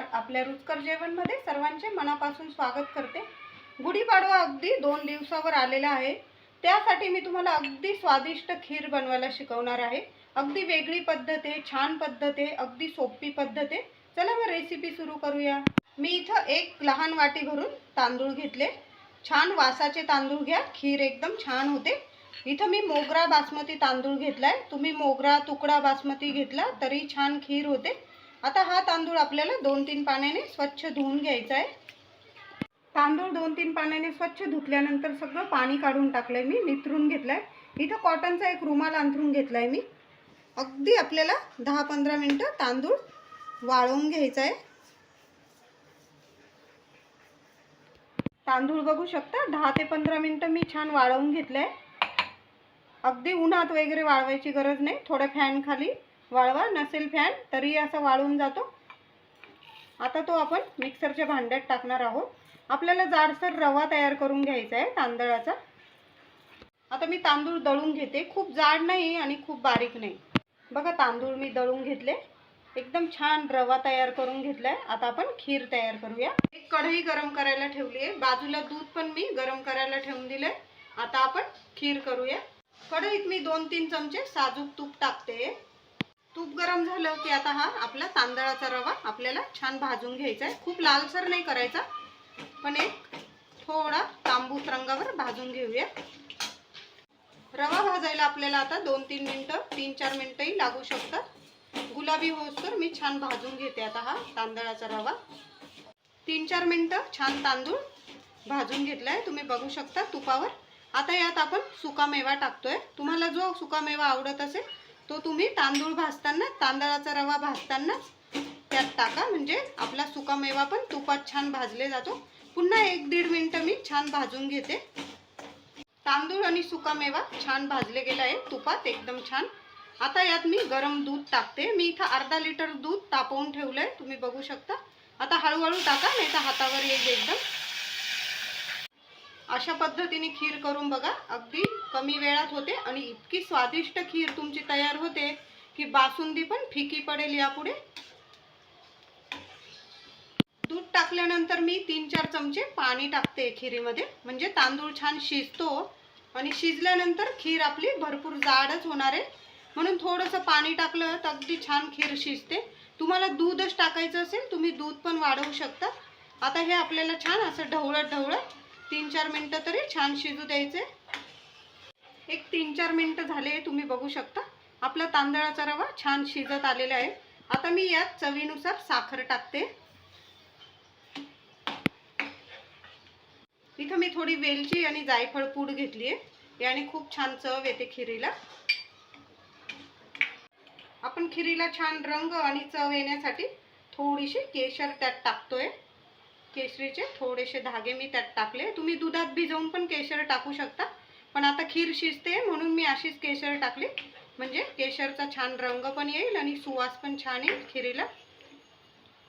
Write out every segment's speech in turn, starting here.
नमस्कार. आपल्या रुचकर जेवणमध्ये सर्वांचे मनापासून स्वागत करते. गुढीपाडवा अगदी दोन दिवसावर आलेला आहे. त्यासाठी मी तुम्हाला अगदी स्वादिष्ट खीर बनवायला शिकवणार आहे. अगदी वेगळी पद्धत आहे छान पद्धत आहे अगदी सोपी पद्धत. आहे चला मग रेसिपी सुरू करूया. मी इथं एक लहान वाटी भरून तांदूळ घेतले. छान वासाचे तांदूळ घ्या. खीर एकदम छान होते. इथं मी मोगरा बासमती तांदूळ घेतलाय. तुम्ही मोगरा तुकडा बासमती घेतला तरी छान खीर होते. आता हा तांदूळ आपल्याला दोन तीन पाण्याने स्वच्छ धुवून घ्यायचा आहे. तांदूळ दोन तीन पाण्याने स्वच्छ धुतल्यानंतर सगळं पाणी काढून टाकलंय मी निथरून घेतलंय. इथं कॉटनचा एक रुमाल अंथरून घेतलाय मी. अगदी आपल्याला दहा पंधरा मिनटं तांदूळ वाळवून घ्यायचा आहे. तांदूळ बघू शकता दहा ते पंधरा मिनटं मी छान वाळवून घेतलंय. अगदी उन्हात वगैरे वाळवायची गरज नाही थोड्या फॅन खाली. वाळवा नसेल फॅन तरी असा वाळून जातो. आता तो आपण मिक्सरच्या भांड्यात टाकणार आहोत. आपल्याला जाडसर रवा तयार करून घ्यायचा आहे तांदळाचा. आता मी तांदूळ दळून घेते. खूप जाड नाही आणि खूप बारीक नाही. बघा तांदूळ मी दळून घेतले. एकदम छान रवा तयार करून घेतलाय. आता आपण खीर तयार करूया. एक कढई गरम करायला ठेवली आहे. बाजूला दूध पण मी गरम करायला ठेवून दिले आता आपण खीर करूया. कढईत मी दोन तीन चमचे साजूक तूप टाकते. तूप गरम झालं की आता हा आपला तांदळाचा रवा आपल्याला छान भाजून घ्यायचा आहे. खूप लालसर नाही करायचा. पण एक थोडा तांबूस रंगावर भाजून घेऊया. रवा भाजायला आपल्याला आता दोन तीन मिनटं तीन चार मिनटंही लागू शकतात. गुलाबी होसतर मी छान भाजून घेते आता हा तांदळाचा रवा. तीन चार मिनटं छान तांदूळ भाजून घेतलाय. तुम्ही बघू शकता तुपावर. आता यात आपण सुकामेवा टाकतोय. तुम्हाला जो सुकामेवा आवडत असेल तो तुम्ही तांदूळ भाजताना तांदळाचा रवा भाजतानाच त्यात टाका. म्हणजे आपला सुका मेवा पण तुपात छान भाजले जातो. पुन्हा एक दीड मिनटं मी छान भाजून घेते. तांदूळ आणि सुका मेवा छान भाजले गेला आहे तुपात एकदम छान. आता यात मी गरम दूध टाकते. मी इथं अर्धा लिटर दूध तापवून ठेवलंय. तुम्ही बघू शकता. आता हळूहळू टाका नाही तर हातावर येईल एकदम. अशा पद्धतीने खीर करून बघा. अगदी कमी वेळात होते आणि इतकी स्वादिष्ट खीर तुमची तयार होते की बासुंदी पण फिकी पडेल यापुढे. दूध टाकल्यानंतर मी तीन चार चमचे पाणी टाकते खिरीमध्ये. म्हणजे तांदूळ छान शिजतो आणि शिजल्यानंतर खीर आपली भरपूर जाडच होणार आहे. म्हणून थोडंसं पाणी टाकलं तर अगदी छान खीर शिजते. तुम्हाला दूधच टाकायचं असेल तुम्ही दूध पण वाढवू शकता. आता हे आपल्याला छान असं ढवळत ढवळत तीन चार मिनटं तरी छान शिजू द्यायचे. एक तीन चार मिनटं झाले तुम्ही बघू शकता. आपला तांदळाचा रवा छान शिजत आलेला आहे. आता मी यात चवीनुसार साखर टाकते. इथं मी थोडी वेलची आणि जायफळ पूड घेतली आहे. याने खूप छान चव येते खिरीला. आपण खिरीला छान रंग आणि चव येण्यासाठी थोडीशी केशर त्यात टाकतोय. केशरीचे थोडेसे धागे मी त्यात टाकले. तुम्ही दुधात भिजवून पण केशर टाकू शकता. पण आता खीर शिजते म्हणून मी अशीच केशर टाकली. म्हणजे केशरचा छान रंग पण येईल आणि सुवास पण छान येईल खिरीला.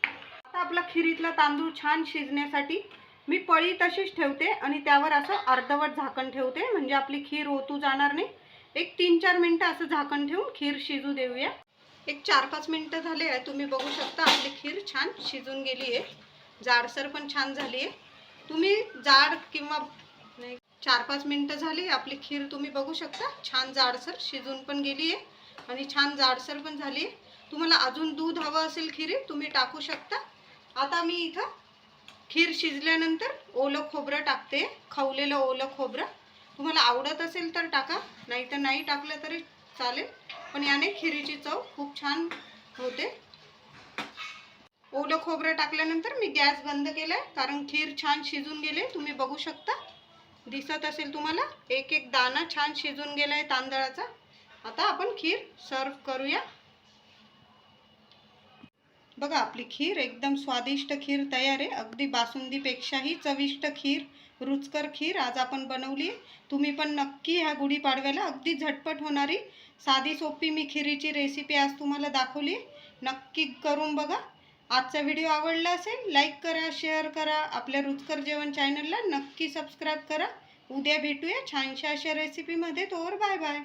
आता आपला खिरीतला तांदूळ छान शिजण्यासाठी मी पळी तशीच ठेवते आणि त्यावर असं अर्धवट झाकण ठेवते. म्हणजे आपली खीर ओतू जाणार नाही. एक तीन चार मिनटं असं झाकण ठेवून खीर शिजू देऊया. एक चार पाच मिनटं झाले आहे. तुम्ही बघू शकता आपली खीर छान शिजून गेली आहे. जाडसर पण छान झाली आहे. तुम्ही जाड किंवा नाही चार पाच मिनटं झाली. आपली खीर तुम्ही बघू शकता. छान जाडसर शिजून पण गेली आहे आणि छान जाडसर पण झाली आहे. तुम्हाला अजून दूध हवं असेल खिरीत तुम्ही टाकू शकता. आता मी इथं खीर शिजल्यानंतर ओलं खोबरं टाकते. खवलेलं ओलं खोबरं. तुम्हाला आवडत असेल तर टाका. नाही तर नाही टाकलं तरी चालेल. पण याने खिरीची चव खूप छान होते. ओलं खोबरं टाकल्यानंतर मी गॅस बंद केलाय. कारण खीर छान शिजून गेले. तुम्ही बघू शकता. दिसत असेल तुम्हाला? एक एक दाणा छान शिजून गेला आहे तांदळाचा. आता आपण खीर सर्व करूया. बघा आपली खीर एकदम स्वादिष्ट खीर तयार आहे. अगदी बासुंदीपेक्षाही चविष्ट खीर रुचकर खीर आज आपण बनवली तुम्ही पण नक्की ह्या गुढीपाडव्याला अगदी झटपट होणारी साधी सोपी मी खिरीची रेसिपी आज तुम्हाला दाखवली नक्की करून बघा. आजचा व्हिडिओ आवडला असेल लाईक करा शेअर करा. आपल्या रुचकर जेवण चॅनलला नक्की सबस्क्राईब करा. उद्या भेटूया छानशा अशा रेसिपीमध्ये तोवर बाय बाय